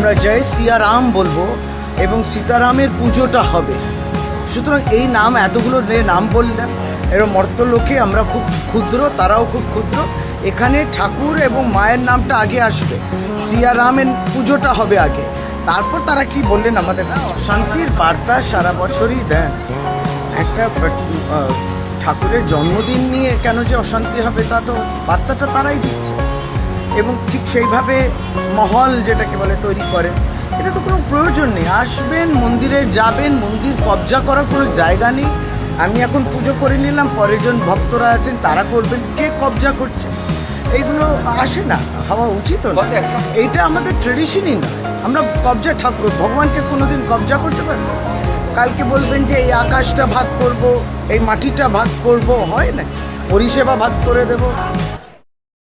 জয় সিয়ারাম বলব এবং সীতারামের পুজোটা হবে। সুতরাং এই নাম, এতগুলো নাম বললাম এবার মর্তলোকে আমরা খুব ক্ষুদ্র, তারাও খুব ক্ষুদ্র। এখানে ঠাকুর এবং মায়ের নামটা আগে আসবে। সিয়ারামের পুজোটা হবে আগে। তারপর তারা কি বললেন আমাদের? শান্তির বার্তা সারা বছরই দেন। একটা ঠাকুরের জন্মদিন নিয়ে কেন যে অশান্তি হবে তা তো বার্তাটা তারাই দিচ্ছে। এবং ঠিক সেইভাবে মহল যেটাকে বলে তৈরি করেন এটা তো কোনো প্রয়োজন নেই। আসবেন মন্দিরে যাবেন মন্দির কবজা করার কোনো জায়গা নেই। আমি এখন পুজো করে নিলাম পরের জন ভক্তরা আছেন তারা করবেন। কে কবজা করছে? এইগুলো আসে না হওয়া উচিত না। এইটা আমাদের ট্রেডিশনই না। আমরা কবজা ঠাকুর ভগবানকে কোনোদিন কবজা করতে পারি কালকে বলবেন যে এই আকাশটা ভাগ করব এই মাটিটা ভাগ করব। হয় না? পরিষেবা ভাগ করে দেব।